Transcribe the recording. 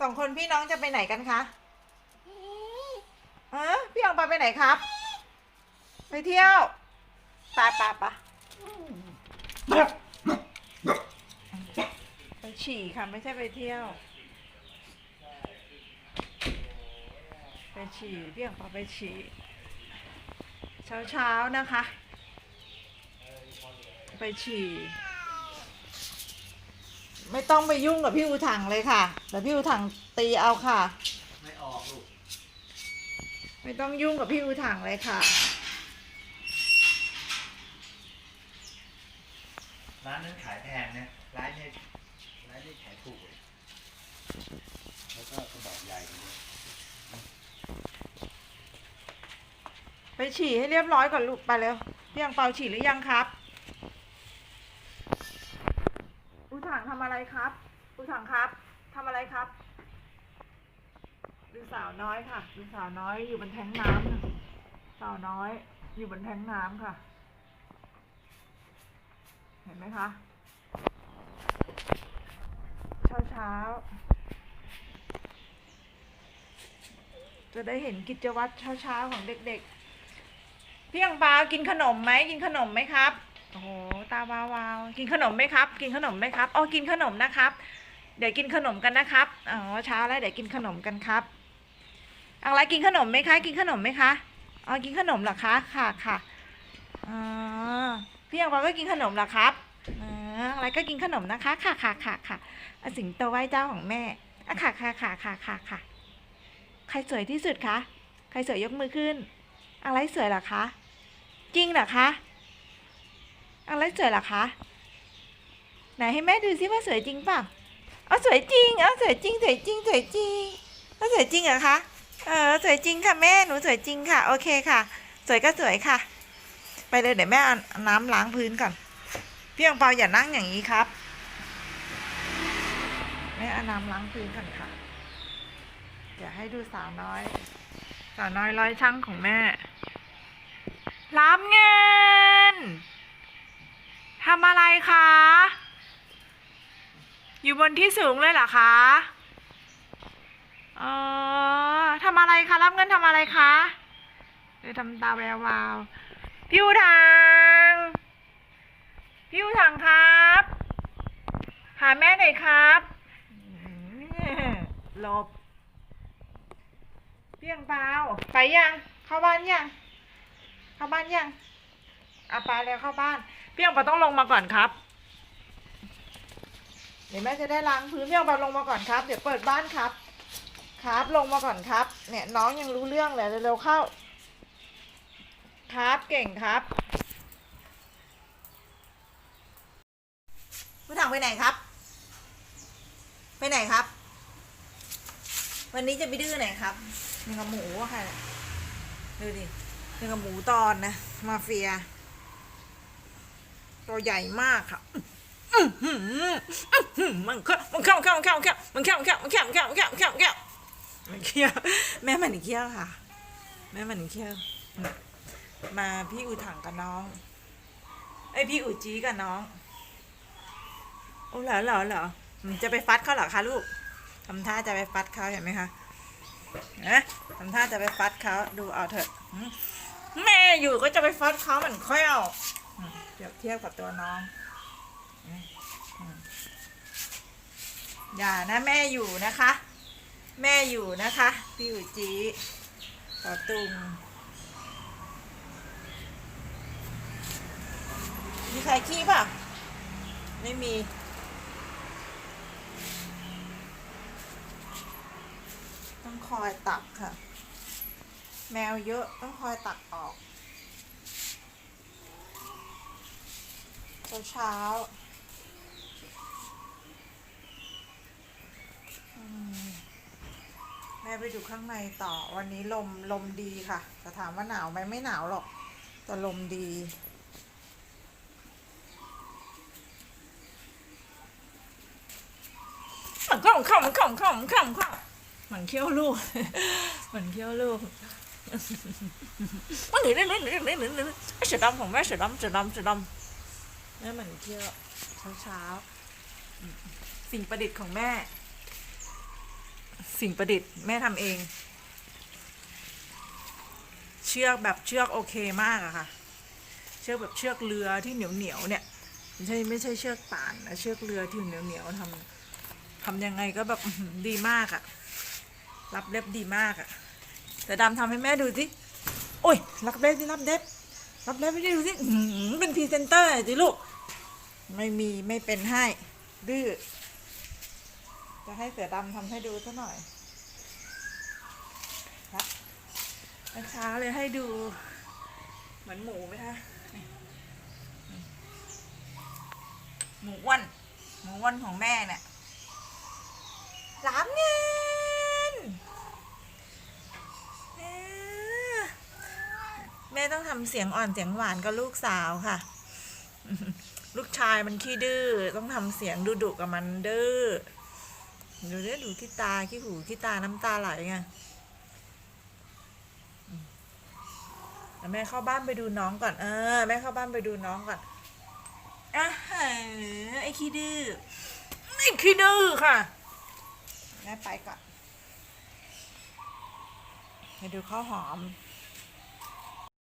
สองคนพี่น้องจะไปไหนกันคะเออพี่อองปาไปไหนครับ ไปเที่ยวปาปาปาไปฉี่ค่ะไม่ใช่ไปเที่ยว ไปฉี่พี่อองปาไปฉี่เช้าเช้านะคะ ไปฉี่ ไม่ต้องไปยุ่งกับพี่อูถังเลยค่ะเดี๋ยวพี่อูถังตีเอาค่ะ ไม่ออกลูกไม่ต้องยุ่งกับพี่อูถังเลยค่ะ ร้านนั้นขายแพงนะร้านนี้ร้านนี้ขายถูกเลยแล้วก็กระบอกใหญ่ด้วยไปฉี่ให้เรียบร้อยก่อนลูกไปเร็วพี่ยังเปาฉี่หรือยังครับ อูถังทำอะไรครับอูถังครับทำอะไรครับดูสาวน้อยค่ะดูสาวน้อยอยู่บนแทงน้ำน่ะสาวน้อย อยู่บนแทงน้ำค่ะ เห็นไหมคะ เช้าเช้าจะได้เห็นกิจวัตรเช้าเช้าๆของเด็กๆพี่อังปากินขนมไหมกินขนมไหมครับ โอ้โห ตาวาวาวกินขนมไหมครับ กินขนมไหมครับอ๋อกินขนมนะครับ เดี๋ยวกินขนมกันนะครับอ๋อเช้าแล้วเดี๋ยวกินขนมกันครับอะไรกินขนมไหมคะ กินขนมไหมคะอ๋อกินขนมเหรอคะค่ะค่ะอ๋อพี่อังปาก็กินขนมเหรอครับอ๋ออะไรก็กินขนมนะคะค่ะค่ะค่ะค่ะสิงโตไหว้เจ้าของแม่อะค่ะค่ะค่ะค่ะค่ะค่ะใครสวยที่สุดคะใครสวยยกมือขึ้น อะไรสวยเหรอคะ จริงเหรอคะ สวยเหรอคะ ไหนให้แม่ดูซิว่าสวยจริงเปล่าอ๋อสวยจริงเอ๋อสวยจริงสวยจริงสวยจริงเอ๋อสวยจริงเหรอคะ เออสวยจริงค่ะแม่หนูสวยจริงค่ะ โอเคค่ะ สวยก็สวยค่ะ ไปเลยเดี๋ยวแม่เอาน้ำล้างพื้นก่อน พี่อังเปาอย่านั่งอย่างนี้ครับ แม่เอาน้ำล้างพื้นก่อนค่ะเดี๋ยวให้ดูสาวน้อย สาวน้อยร้อยช่างของแม่รับเงิน ทำอะไรคะ อยู่บนที่สูงเลยเหรอคะ เออทำอะไรคะ รับเงินทำอะไรคะเดี๋ยวทำตาแวววาว พี่อูถังพี่อูถังครับ หาแม่หน่อยครับอืมหลบเพียงเปล่าไปยัง เข้าบ้านยัง เข้าบ้านยังเอาไปแล้วเข้าบ้านเพียงเปาต้องลงมาก่อนครับ เดี๋ยวแม่จะได้ล้างพื้นเพียงเปาลงมาก่อนครับ เดี๋ยวเปิดบ้านครับ ครับลงมาก่อนครับ เนี่ยน้องยังรู้เรื่องเลยเร็วๆเข้า ครับเก่งครับผู้ถังไปไหนครับ ไปไหนครับ วันนี้จะไปดื้อไหนครับยังกับหมูอะค่ะดูดิยังกับหมูตอนนะ มาเฟีย ตัวใหญ่มากค่ะมันเข้ามันเข้าเข้าเข้าเข้ามันเข้าเข้าเข้าเข้าเข้าเข้าเข้ามันเคี้ยวแม่มันเคี้ยวค่ะ แม่มันเคี้ยวมาพี่อูถังกับน้องไอพี่อูจีกับน้องโอ้เหราเหราเหราจะไปฟัดเขาเหรอคะลูกทำท่าจะไปฟัดเขาเห็นไหมคะนะทำท่าจะไปฟัดเขาดูเอาเถอะแม่อยู่ก็จะไปฟัดเขาเหมือนค่อา เปรียบเทียบกับตัวน้องอย่านะแม่อยู่นะคะ แม่อยู่นะคะพี่อุจีต่อตุงมีใครขี้ป่ะ ไม่มีต้องคอยตักค่ะ แมวเยอะต้องคอยตักออก เช้าเช้าแม่ไปดูข้างในต่อวันนี้ลมลมดีค่ะแต่ถามว่าหนาวไหมไม่หนาวหรอก แต่ลมดีมันเข้ามันเข้ามันเข้ามันเข้ามันเข้ามันเข้ามันเคี้ยวลูกมันเคี้ยวลูกมันหนีหนีหนีหนีหนีหนีหนีเสือดำของแม่เสือดำเสือดำเสือดำ แม่มันเคี้ยวเช้าเช้าสิ่งประดิษฐ์ของแม่ สิ่งประดิษฐ์แม่ทำเอง เชือกแบบเชือกโอเคมากอะค่ะ เชือกแบบเชือกเรือที่เหนียวเหนียวเนี่ยไม่ใช่ไม่ใช่เชือกป่านนะเชือกเรือที่เหนียวเหนียวทำทำยังไงก็แบบดีมากอะรับเล็บดีมากอะแต่ดำทำให้แม่ดูสิโอ้ยรับเล็บสิรับเล็บ รับเล็บไม่ได้ดูสิเป็นพรีเซนเตอร์สิลูก ไม่มีไม่เป็นให้ ดื้อ จะให้เสือดำทำให้ดูซะหน่อยครับช้าเลยให้ดู เหมือนหมูไหมคะหมูอ้วนหมูอ้วนของแม่เนี่ยสามเงินเอ้อแม่ต้องทำเสียงอ่อนเสียงหวานกับลูกสาวค่ะ ลูกชายมันขี้ดื้อต้องทำเสียงดุดุกับมันดื้อดูดิดูขี้ตาขี้หูขี้ตาน้ำตาไหลไงแล้วแม่เข้าบ้านไปดูน้องก่อนเออแม่เข้าบ้านไปดูน้องก่อนอะเฮ้ไอ้ขี้ดื้อไอ้ขี้ดื้อค่ะแม่ไปก่อนไปดูข้าวหอม